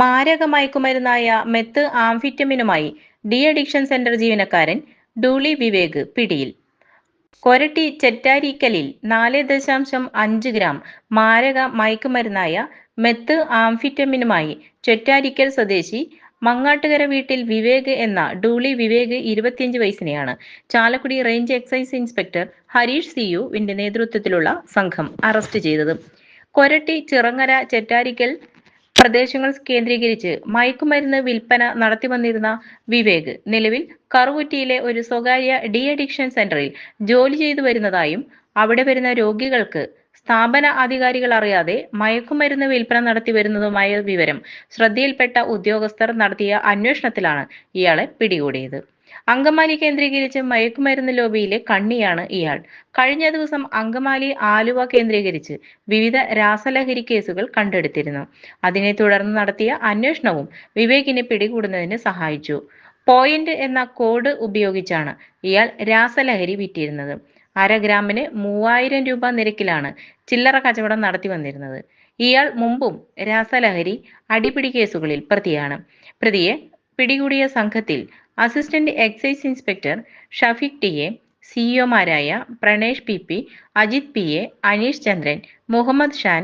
മാരക മയക്കുമരുന്നായ മെത്ത് ആംഫിറ്റമിനുമായി ഡി അഡിക്ഷൻ സെന്റർ ജീവനക്കാരൻ ഡൂളി വിവേക് പിടിയിൽ. കൊരട്ടി ചെറ്റാരിക്കലിൽ നാല് ദശാംശം അഞ്ച് ഗ്രാം മാരക മയക്കുമരുന്നായ മെത്ത് ആംഫിറ്റമിനുമായി ചെറ്റാരിക്കൽ സ്വദേശി മങ്ങാട്ടുകര വീട്ടിൽ വിവേക് എന്ന ഡൂളി വിവേക് ഇരുപത്തിയഞ്ച് വയസ്സിനെയാണ്. Chalakudy range excise inspector Harish സിയുവിന്റെ നേതൃത്വത്തിലുള്ള സംഘം അറസ്റ്റ് ചെയ്തത്. കൊരട്ടി ചിറങ്ങര ചെറ്റാരിക്കൽ പ്രദേശങ്ങൾ കേന്ദ്രീകരിച്ച് മയക്കുമരുന്ന് വിൽപ്പന നടത്തിവന്നിരുന്ന വിവേക് നിലവിൽ കറുകുറ്റിയിലെ ഒരു സ്വകാര്യ ഡി അഡിക്ഷൻ സെന്ററിൽ ജോലി ചെയ്തു വരുന്നതായും അവിടെ വരുന്ന രോഗികൾക്ക് സ്ഥാപന അധികാരികൾ അറിയാതെ മയക്കുമരുന്ന് വിൽപ്പന നടത്തി വരുന്നതുമായ വിവരം ശ്രദ്ധയിൽപ്പെട്ട ഉദ്യോഗസ്ഥർ നടത്തിയ അന്വേഷണത്തിലാണ് ഇയാളെ പിടികൂടിയത്. അങ്കമാലി കേന്ദ്രീകരിച്ച് മയക്കുമരുന്ന് ലോബിയിലെ കണ്ണിയാണ് ഇയാൾ. കഴിഞ്ഞ ദിവസം അങ്കമാലി ആലുവ കേന്ദ്രീകരിച്ച് വിവിധ രാസലഹരി കേസുകൾ കണ്ടെടുത്തിരുന്നു. അതിനെ തുടർന്ന് നടത്തിയ അന്വേഷണവും വിവേകിനെ പിടികൂടുന്നതിന് സഹായിച്ചു. പോയിന്റ് എന്ന കോഡ് ഉപയോഗിച്ചാണ് ഇയാൾ രാസലഹരി വിറ്റിരുന്നത്. അര ഗ്രാമിന് മൂവായിരം രൂപ നിരക്കിലാണ് ചില്ലറ കച്ചവടം നടത്തി വന്നിരുന്നത്. ഇയാൾ മുമ്പും രാസലഹരി അടിപിടി കേസുകളിൽ പ്രതിയാണ്. പ്രതിയെ പിടികൂടിയ സംഘത്തിൽ assistant excise inspector Shafeeq T A സിഇഒമാരായ Pranesh P P Ajith P A Aneesh Chandran Muhammad Shan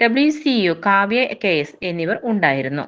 W CEO Kavya K S എന്നിവർ ഉണ്ടായിരുന്നു.